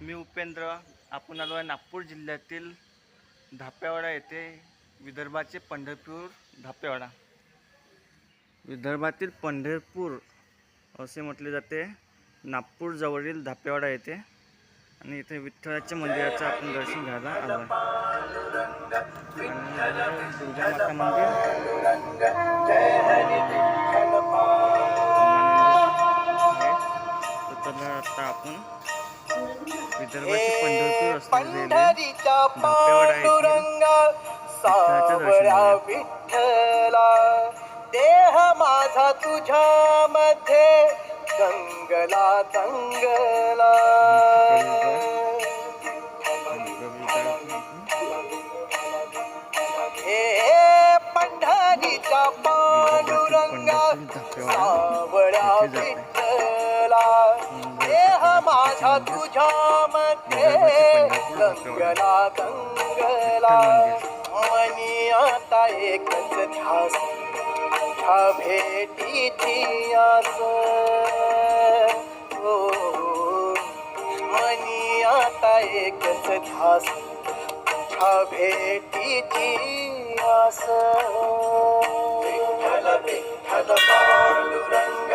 मी उपेंद्र आपण आलो आहे नागपूर जिल्ह्यातील धापेवाडा येथे विदर्भाचे पंढरपूर धापेवाडा विदर्भातील पंढरपूर असे म्हटले जाते. नागपूरजवळील धाप्यावाडा धापेवाडा येथे. आणि इथे विठ्ठलाच्या मंदिराचं आपण दर्शन घ्यायला आलो आहे आणि दुर्गा माता मंदिर. विदर्भाचे पंढरपूर असलेले पांडुरंगा घ्या. विठ्ठला. देह माझा तुझ्या मध्ये दंगला दंगला हे पंढरीच्या पांडुरंगा सावळा विठ्ठला. माझ्या तुझ्या मध्ये गंगला गंगला मनी आता एकच ध्यास ह्या भेटीची आस हो मनी आता एकच ध्यास ह्या भेटीची आस विठ्ठल विठ्ठल पांडुरंग